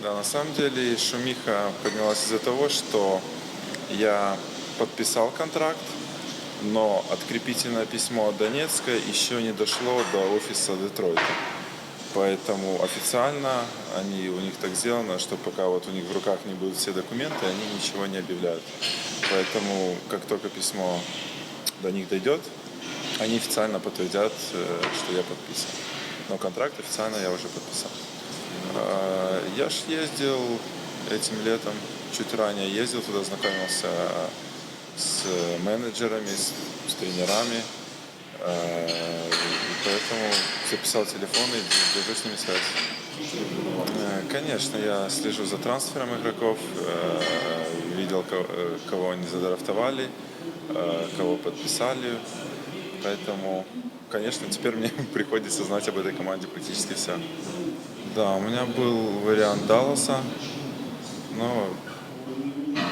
Да, на самом деле шумиха поднялась из-за того, что я подписал контракт, но открепительное письмо от Донецка еще не дошло до офиса Детройта. Поэтому официально они, у них так сделано, что пока вот у них в руках не будут все документы, они ничего не объявляют. Поэтому как только письмо до них дойдет, они официально подтвердят, э, что я подписан. Но контракт официально я уже подписал. А, Я ж ездил этим летом, чуть ранее ездил туда, знакомился с менеджерами, с, с тренерами. А, и Поэтому записал телефон и держу с ними связь. Э, Конечно, я слежу за трансфером игроков, видел, э, кого они задрафтовали, кого подписали. Поэтому, конечно, теперь мне приходится знать об этой команде практически все. Да, у меня был вариант Далласа, но,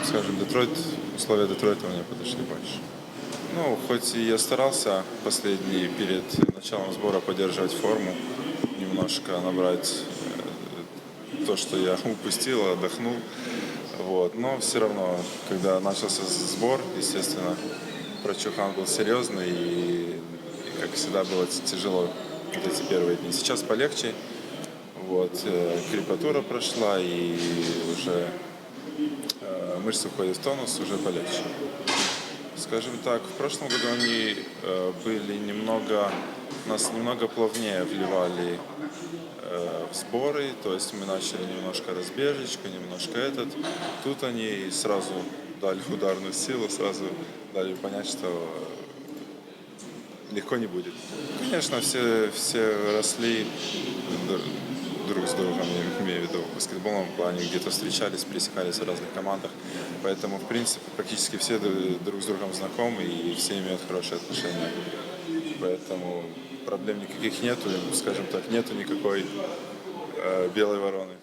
скажем, Детройт, условия Детройта мне подошли больше. Ну, хоть и я старался последний перед началом сбора поддерживать форму, немножко набрать э, то, что я упустил, отдохнул. Вот. Но все равно, когда начался сбор, естественно, прочухан был серьезный и, как всегда, было тяжело вот эти первые дни. Сейчас полегче. Вот, э, крепатура прошла и уже э, мышцы входят в тонус, уже полегче. Скажем так, в прошлом году они э, были немного, нас немного плавнее вливали в сборы, то есть мы начали немножко разбежечку, немножко этот. Тут они сразу дали ударную силу, сразу дали понять, что легко не будет. Конечно, все, все росли друг с другом, я имею в виду в баскетбольном плане, где-то встречались, пересекались в разных командах. Поэтому, в принципе, практически все друг с другом знакомы и все имеют хорошие отношения. Поэтому проблем никаких нету, скажем так, нету никакой э, белой вороны.